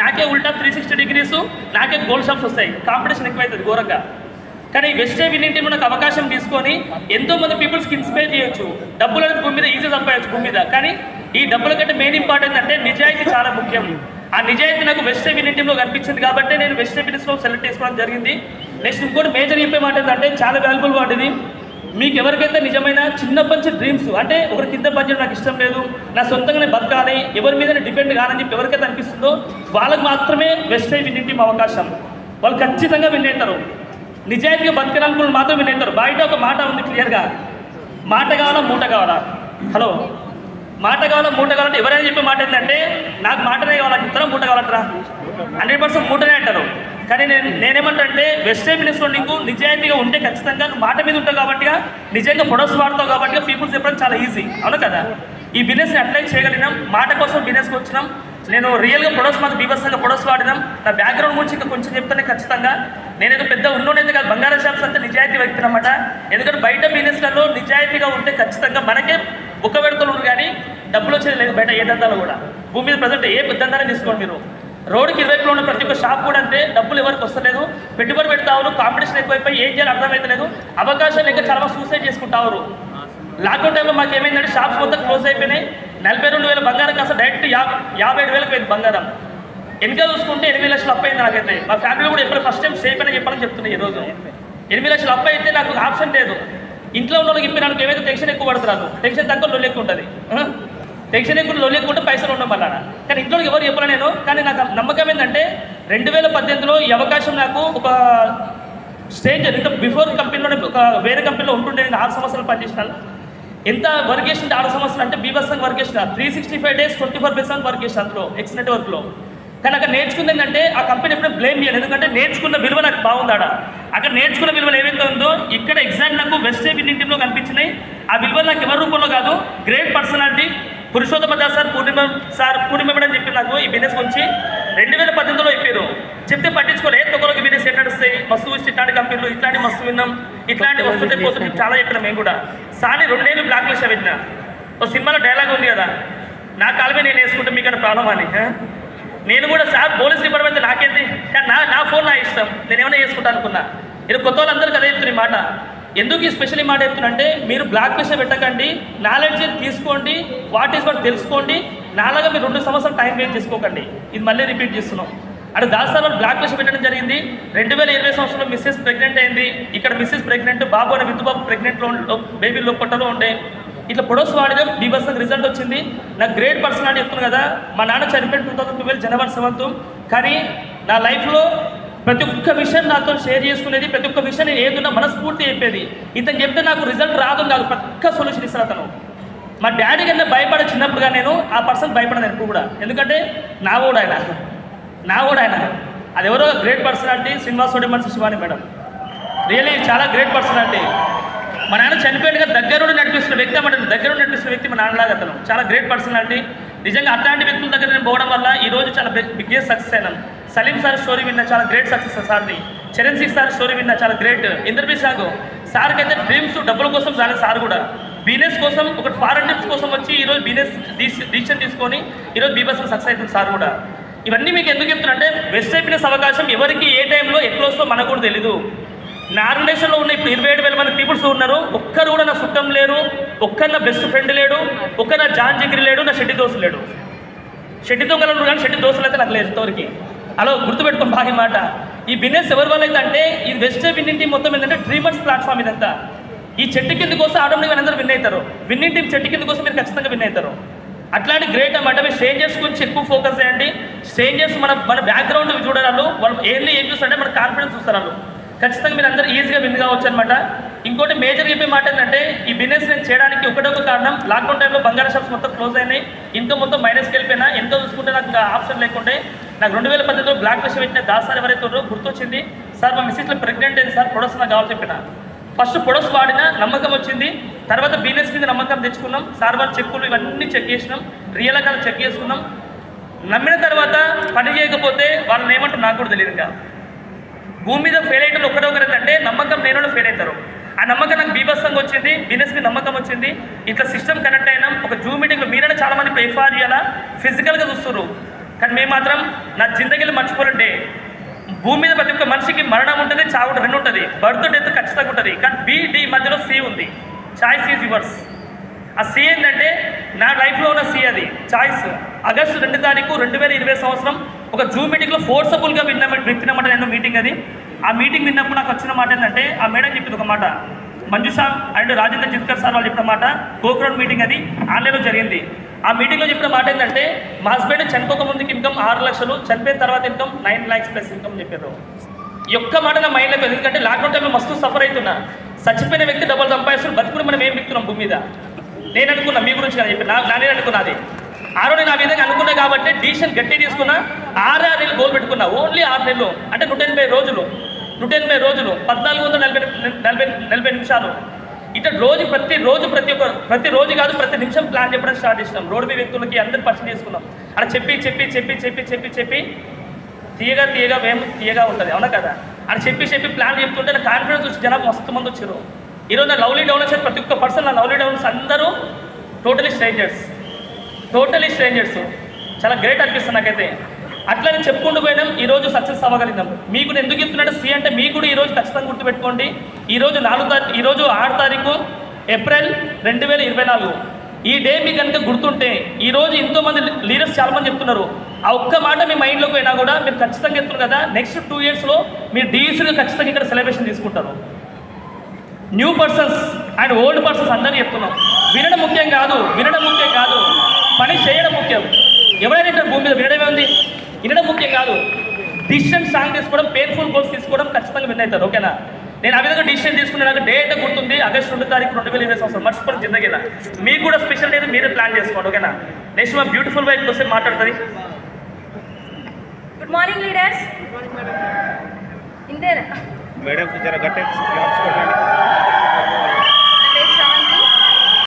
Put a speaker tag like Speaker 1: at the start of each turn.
Speaker 1: నాకే ఉల్టా three sixty degrees నాకే గోల్డ్ షాప్స్ వస్తాయి. కాంపిటీషన్ ఎక్కువైతుంది ఘోరంగా. కానీ వెస్టే విన్నింటి మనకు అవకాశం తీసుకొని ఎంతో మంది పీపుల్స్కి ఇన్స్పైర్ చేయొచ్చు. డబ్బులు అనేది భూమి మీద ఈజీ సంపాదించు భూమి మీద. కానీ ఈ డబ్బుల కంటే మెయిన్ ఇంపార్టెంట్ అంటే నిజాయితీ చాలా ముఖ్యం. ఆ నిజాయితీ నాకు వెస్టే విన్నింటిలో కనిపించింది కాబట్టి నేను వెస్టే సెలెక్ట్ చేసుకోవడం జరిగింది. నెక్స్ట్ ఇంకోటి మేజర్ చెప్పే మాట ఏంటంటే చాలా వాల్యుబుల్ మాట ఇది. మీకు ఎవరికైతే నిజమైన చిన్నప్పటి నుంచి డ్రీమ్స్ అంటే ఒకరి కింద పనిచేయడం నాకు ఇష్టం లేదు నా సొంతంగానే బతకాలి ఎవరి మీద డిపెండ్ కానని చెప్పి ఎవరికైతే అనిపిస్తుందో వాళ్ళకి మాత్రమే వెస్టే విన్నింటి అవకాశం. వాళ్ళు ఖచ్చితంగా విన్ అవుతారు. నిజాయితీగా బతకడానికి మాత్రం విన్ అవుతారు. బయట ఒక మాట ఉంది క్లియర్గా మాట కావాలా మూట కావాలా? హలో మాట కావాలా మూట కావాలంటే ఎవరైనా చెప్పే మాట ఏంటంటే నాకు మాటనే కావాలంటే ఇద్దరం మూట కావాలంటారా? హండ్రెడ్ పర్సెంట్ మూటనే అంటారు. కానీ నేను నేనేమంటే వెస్ట్ బిజినెస్లో నీకు నిజాయితీగా ఉంటే ఖచ్చితంగా నువ్వు మాట మీద ఉంటావు కాబట్టి నిజంగా ప్రొడక్ట్స్ వాడతావు కాబట్టి పీపుల్స్ చెప్పడం చాలా ఈజీ అవును కదా? ఈ బిజినెస్ని అప్లై చేయగలిగినాం మాట కోసం బిజినెస్కి వచ్చినాం. నేను రియల్గా ప్రొడక్ట్స్ మాకు బీభత్సంగా ప్రొడక్ట్స్ వాడినాం. నా బ్యాక్గ్రౌండ్ గురించి ఇంకా కొంచెం చెప్తానే ఖచ్చితంగా. నేనేదో పెద్ద ఉన్నోడైతే కాదు బంగారం షాప్స్ అంతా నిజాయితీ వ్యక్తి అనమాట ఎందుకంటే బయట బిజినెస్లలో నిజాయితీగా ఉంటే ఖచ్చితంగా మనకే ఒక పెడుతులు కానీ డబ్బులు వచ్చేది లేదు బయట ఏ దందాలో కూడా. భూమి మీద ప్రజెంట్ ఏ దందానే తీసుకోండి మీరు. రోడ్డుకి ఇరువైపులో ఉన్న ప్రతి ఒక్క షాప్ కూడా అంతే. డబ్బులు ఎవరికి వస్తలేదు. పెట్టుబడి పెడతారు కాంపిటీషన్ ఎక్కువైపోయి ఏం చేయాలి అర్థమైతలేదు. అవకాశాలు ఇంకా చాలా సూసైడ్ చేసుకుంటారు లాక్డౌన్ టైంలో మాకు ఏమైందంటే షాప్స్ మొత్తం క్లోజ్ అయిపోయినాయి. నలభై రెండు వేల బంగారం కాస్త డైరెక్ట్ యాభై యాభై ఏడు వేలకు పోయింది బంగారం. వెనుక చూసుకుంటే ఎనిమిది లక్షలు అప్పు అయింది నాకైతే. మా ఫ్యామిలీ కూడా ఎప్పుడు ఫస్ట్ టైం సేఫ్ అయినా చెప్పాలని చెప్తున్నాయి ఈ రోజు. ఎనిమిది లక్షలు అప్పు అయితే నాకు ఆప్షన్ లేదు. ఇంట్లో ఉన్న వాళ్ళకి ఇప్పుడు నాకు ఏమైతే టెన్షన్ ఎక్కువ పడుతున్నారు టెన్షన్ తక్కువ లొల్లి ఎక్కువ ఉంటుంది. టెన్షన్ ఎక్కువ లో ఎక్కువ పైసలు ఉండడం వల్ల కానీ ఇంట్లో ఎవరు చెప్పలే నేను కానీ నాకు నమ్మకం ఏంటంటే రెండు వేల పద్దెనిమిదిలో ఈ అవకాశం నాకు ఒక స్టేజ్ ఇంకా బిఫోర్ కంపెనీలోనే ఒక వేరే కంపెనీలో ఉంటుండే నేను ఆరు సంవత్సరాలు పనిచేసిన ఎంత వర్క్ చేసింది ఆరు సంవత్సరాలు అంటే బీభత్సంగా వర్క్ చేసిన three sixty five days twenty four percent work చేసిన అందులో ఎక్స్ నెట్వర్క్లో కానీ అక్కడ నేర్చుకుంది ఏంటంటే ఆ కంపెనీ ఎప్పుడూ బ్లేమ్ చేయాలి ఎందుకంటే నేర్చుకున్న విలువ నాకు బాగుంది ఆడ. అక్కడ నేర్చుకున్న విలువలు ఏవైతే ఉందో ఇక్కడ ఎగ్జాక్ట్ నాకు వెస్ట్ ఇండియన్ టీంలో కనిపించినాయి. ఆ విలువలు నాకు ఎవరి రూపంలో కాదు great personality Purushottama Das sir Purnima sir Purnima madam చెప్పి నాకు ఈ బిజినెస్ గురించి. రెండు వేల పద్దెనిమిదిలో చెప్పారు. చెప్తే పట్టించుకోలే. తొక్కలోకి బిజినెస్ ఎట్లా నడుస్తాయి? మస్తు వచ్చి ఇట్లాంటి కంపెనీలు ఇట్లాంటి మస్తు విన్నాం. ఇట్లాంటి వస్తుంటే పోతుంటే చాలా చెప్పినాం మేము కూడా. సార్ని రెండేళ్ళు బ్లాక్ లిస్ట్ పెట్టిన. ఒక సినిమాలో డైలాగ్ ఉంది కదా. నా కాలమే నేను వేసుకుంటే మీకన్నా ప్రాబ్లం అని? నేను కూడా సార్ పోలీస్ డిపార్ట్మెంట్ నాకేంటి కానీ నా నా ఫోన్ నా ఇష్టం. నేను ఏమైనా చేసుకుంటా అనుకున్నా. ఇది కొత్త వాళ్ళందరికీ అదే చెప్తున్న ఈ మాట. ఎందుకు ఈ స్పెషల్ మాట చెప్తున్నంటే మీరు బ్లాక్ లిస్ట్ పెట్టకండి నాలెడ్జ్ తీసుకోండి వాట్ ఈస్ వాట్ తెలుసుకోండి నాలాగా మీరు రెండు సంవత్సరాలు టైం వేస్ట్ చేసుకోకండి. ఇది మళ్ళీ రిపీట్ చేస్తున్నాం. అంటే దాసార్ బ్లాక్ లిస్ట్ పెట్టడం జరిగింది. రెండు వేల ఇరవై సంవత్సరంలో మిస్సెస్ ప్రెగ్నెంట్ అయింది. ఇక్కడ మిస్సెస్ ప్రెగ్నెంట్ బాబు అనే విత్తు ప్రెగ్నెంట్లో బేబీ లోపట్టలో ఉండే ఇట్లా ప్రొడక్ట్స్ వాడినాం బీభత్సంగా రిజల్ట్ వచ్చింది. నాకు గ్రేట్ పర్సనాలిటీ చెప్తున్నాను కదా మా నాన్న చనిపోయిన two thousand twelve January seventh కానీ నా లైఫ్లో ప్రతి ఒక్క విషయం నాతో షేర్ చేసుకునేది ప్రతి ఒక్క విషయం నేను ఏదున్నా మనస్ఫూర్తి చెప్పేది. ఇతను చెప్తే నాకు రిజల్ట్ రాదు నాకు పక్క సొల్యూషన్ ఇస్తాను అతను. మా డాడీ కన్నా భయపడే చిన్నప్పుడుగా నేను ఆ పర్సన్ భయపడను ఎప్పుడు కూడా. ఎందుకంటే నా కూడా ఆయన. నా కూడా ఆయన. అది ఎవరో great personality Srinivas Sodiman Shivani madam. Really చాలా గ్రేట్ పర్సనాలిటీ మా నాన్న చనిపోయినగా దగ్గరుండి నడిపిస్తున్న వ్యక్తి అన్నమాట. దగ్గరుండి నడిపిస్తున్న వ్యక్తి మా నాన్నలాగా అతను. చాలా గ్రేట్ పర్సనాలిటీ నిజంగా అట్లాంటి వ్యక్తుల దగ్గర నేను పోవడం వల్ల ఈరోజు చాలా బిగ్గెస్ట్ సక్సెస్ అయినాను. సలీం సార్ స్టోరీ విన్నా చాలా గ్రేట్ సక్సెస్ సార్ది చరణ్ సింగ్ సార్ స్టోరీ విన్నా చాలా గ్రేట్. ఇంద్రబీ సాగు సార్కి అయితే డ్రీమ్స్ డబ్బుల కోసం రాలేదు సార్ కూడా. బిజినెస్ కోసం ఒక ఫారెన్ ట్రిప్స్ కోసం వచ్చి ఈరోజు బిజినెస్ డిసిషన్ తీసుకొని ఈరోజు బీబస్ సక్సెస్ అవుతుంది సార్ కూడా. ఇవన్నీ మీకు ఎందుకు చెప్తున్నారంటే వెస్ట్ బిజినెస్ అవకాశం ఎవరికి ఏ టైంలో ఎట్లా వస్తుందో మనకు కూడా తెలీదు. నా ఆర్గనైజేషన్లో ఉన్న ఇప్పుడు ఇరవై ఏడు వేల మంది పీపుల్స్ ఉన్నారు ఒక్కరు కూడా నా సుట్టం లేరు ఒక్కరు నా బెస్ట్ ఫ్రెండ్ లేడు ఒక్కరు నా జాన్ జిగిరి లేడు నా షెడ్డి దోశ లేడు. షెడ్డి దొంగలు కానీ షెడ్డి దోశలు అయితే నాకు లేదు ఇంతవరకు. అలా గుర్తుపెట్టుకోండి బాగా మాట. ఈ బిజినెస్ ఎవరి వల్ల అయితే అంటే ఈ వెస్ట్ విన్నింగ్ టీం మొత్తం ఏంటంటే డ్రీమర్స్ ప్లాట్ఫామ్ ఇదంతా. ఈ చెట్టు కింద కోసం ఆటోమేటిక్ అందరూ విన్ అవుతారు. విన్నింగ్ టీం చెట్టు కింద కోసం మీరు ఖచ్చితంగా విన్ అవుతారు. అట్లాంటి గ్రేట్ అన్నమాట. మీరు స్ట్రేంజర్స్ గురించి ఎక్కువ ఫోకస్ చేయండి. స్ట్రేంజర్స్ మన మన బ్యాక్గ్రౌండ్ చూడాలి వాళ్ళు. ఏర్లీ ఏం చూస్తారంటే మన కాన్ఫిడెన్స్ చూస్తారు వాళ్ళు. ఖచ్చితంగా మీరు అందరూ ఈజీగా విన్ కావచ్చు అనమాట ఇంకోటి మేజర్ చెప్పే మాట ఏంటంటే ఈ బిజినెస్ నేను చేయడానికి ఒకటొక కారణం. లాక్డౌన్ టైంలో బంగారం షాప్స్ మొత్తం క్లోజ్ అయినాయి. ఇన్కమ్ మొత్తం మైనస్కి వెళ్ళిపోయినా ఎంత చూసుకుంటే నాకు ఆప్షన్ లేకుంటే నాకు రెండు వేల పద్దెనిమిదిలో బ్లాక్ లిస్ట్ పెట్టిన దాసారి ఎవరైతే గుర్తొచ్చింది. సార్ మా మిస్సెస్లో ప్రెగ్నెంట్ అయింది సార్ ప్రొడక్ట్స్ నాకు కావాలి చెప్పిన. ఫస్ట్ ప్రొడక్ట్స్ వాడిన నమ్మకం వచ్చింది. తర్వాత బిజినెస్ మీద నమ్మకం తెచ్చుకున్నాం. సార్ వాళ్ళ చెక్కులు ఇవన్నీ చెక్ చేసినాం. రియల్ అక్కడ చెక్ చేసుకున్నాం. నమ్మిన తర్వాత పని చేయకపోతే వాళ్ళని ఏమంటారు నాకు కూడా తెలియదు ఇంకా. భూమి మీద ఫెయిల్ అయ్యడం ఒకటే ఒకటి అంటే నమ్మకం నేను ఫెయిల్ అవుతారు. ఆ నమ్మకం నాకు బీభత్సంగా వచ్చింది బిజినెస్ మీద నమ్మకం వచ్చింది. ఇట్లా సిస్టమ్ కనెక్ట్ అయినాం. ఒక జూమ్ మీటింగ్లో మీరైనా చాలా మంది ఎఫ్ఆర్ చేయాలా? ఫిజికల్గా చూస్తున్నారు కానీ మేము మాత్రం నా జిందగీలు మర్చిపోవాలంటే భూమి మీద ప్రతి ఒక్క మనిషికి మరణం ఉంటుంది చావు రెండు ఉంటుంది. బర్త్ డెత్ ఖచ్చితంగా ఉంటుంది. కానీ బి డి మధ్యలో సి ఉంది. చాయిస్ ఈజ్ యువర్స్ ఆ సి ఏంటంటే నా లైఫ్లో ఉన్న సి అది. చాయిస్ ఆగస్టు రెండు తారీఖు రెండు వేల ఇరవై సంవత్సరం ఒక జూమ్ మీటింగ్లో ఫోర్సబుల్గా విన్న విన్నమాట నేను మీటింగ్ అది. ఆ మీటింగ్ విన్నప్పుడు నాకు వచ్చిన మాట ఏంటంటే ఆ మేడం చెప్పింది ఒక మాట. Sir and Rajendra Jitkar sir వాళ్ళు చెప్పిన మాట గోక్రౌండ్ మీటింగ్ అది ఆన్లైన్లో జరిగింది. ఆ మీటింగ్లో చెప్పిన మాట ఏంటంటే మా హస్బెండ్ చనిపోక ముందుకి ఇన్కమ్ ఆరు లక్షలు చనిపోయిన తర్వాత income nine lakhs plus income చెప్పారు. ఈ ఒక్క మాట నా మైండ్లో లేదు ఎందుకంటే లాక్డౌన్ టైంలో మస్తు సఫర్ అవుతున్నా చచ్చిపోయిన వ్యక్తి డబ్బులు సంపాదిస్తున్నారు. బతుకుని మనం ఏం వ్యక్తున్నాం భూమి మీద? నేను అనుకున్నా మీ గురించి కదా చెప్పి నా నా నేను అనుకున్నది ఆ రోజు నేను ఆ విధంగా అనుకున్నా కాబట్టి డిసిషన్ గట్టి తీసుకున్నా. ఆరు ఆరు నెలలు గోల్ పెట్టుకున్నా. ఓన్లీ ఆరు నెలలు. అంటే నూట ఎనభై రోజులు. నూట ఎనభై రోజులు పద్నాలుగు వందల నలభై నలభై నలభై నిమిషాలు. ఇట్లా రోజు ప్రతి రోజు ప్రతి ఒక్క ప్రతి రోజు కాదు ప్రతి నిమిషం ప్లాన్ చెప్పడం స్టార్ట్ చేసినాం. రోడ్డు మీద వ్యక్తులకి అందరు పరిచయం చేసుకున్నాం. అలా చెప్పి చెప్పి చెప్పి చెప్పి చెప్పి చెప్పి తీయగా తీయగా వేము తీయగా ఉంటుంది. అవునా కదా? అని చెప్పి చెప్పి ప్లాన్ చెప్తుంటే నా కాన్ఫిడెన్స్ వచ్చి జనాలు మస్తు మంది వచ్చారు ఈరోజు నా లవ్లీ డౌన్లోడ్స్ ప్రతి ఒక్క పర్సన్ నా లవ్లీ డౌన్స్ అందరూ టోటలీ స్ట్రేంజర్స్ టోటలీ స్ట్రేంజర్స్ చాలా గ్రేట్ అనిపిస్తుంది నాకైతే. అట్లనే చెప్పుకుంటూ పోయినాం ఈరోజు సక్సెస్ అవ్వగలిగినాం. మీకు నేను ఎందుకు చెప్తున్నాడు సి అంటే మీకు కూడా ఈరోజు ఖచ్చితంగా గుర్తుపెట్టుకోండి. ఈరోజు నాలుగు తారీఖు ఈరోజు ఆరు తారీఖు ఏప్రిల్ రెండు వేల ఇరవై నాలుగు. ఈ డే మీకు కనుక గుర్తుంటే ఈరోజు ఎంతోమంది లీడర్స్ చాలామంది చెప్తున్నారు ఆ ఒక్క మాట మీ మైండ్లోకి పోయినా కూడా మీరు ఖచ్చితంగా చెప్తున్నారు కదా నెక్స్ట్ టూ ఇయర్స్లో మీరు డీసీగా ఖచ్చితంగా ఇక్కడ సెలబ్రేషన్ తీసుకుంటారు. New persons and old persons అందరూ చెప్తున్నాం. వినడం ముఖ్యం కాదు వినడం ముఖ్యం కాదు పని చేయడం ముఖ్యం. ఎవరైనా ఇక్కడ భూమి మీద వినడమే ఉంది వినడం ముఖ్యం కాదు. డిసిషన్ సాంగ్ తీసుకోవడం పెయిన్ఫుల్ గోల్స్ తీసుకోవడం ఖచ్చితంగా విన్ అవుతారు ఓకేనా నేను ఆ విధంగా డిసిషన్ తీసుకునే నాకు డేట్ గుర్తుంది ఆగస్ట్ రెండు తారీఖు రెండు వేల ఇరవై సంవత్సరం మర్చిపోయిన జిందగీలా మీకు కూడా స్పెషల్ డే మీరే ప్లాన్ చేసుకోండి ఓకేనా నెక్స్ట్ మా బ్యూటిఫుల్ వైఫ్ వస్తే మాట్లాడుతుంది.
Speaker 2: గుడ్ మార్నింగ్ లీడర్స్ ఇంతేనా?
Speaker 3: మేడం జర గట్టి క్లాప్స్ కొట్టండి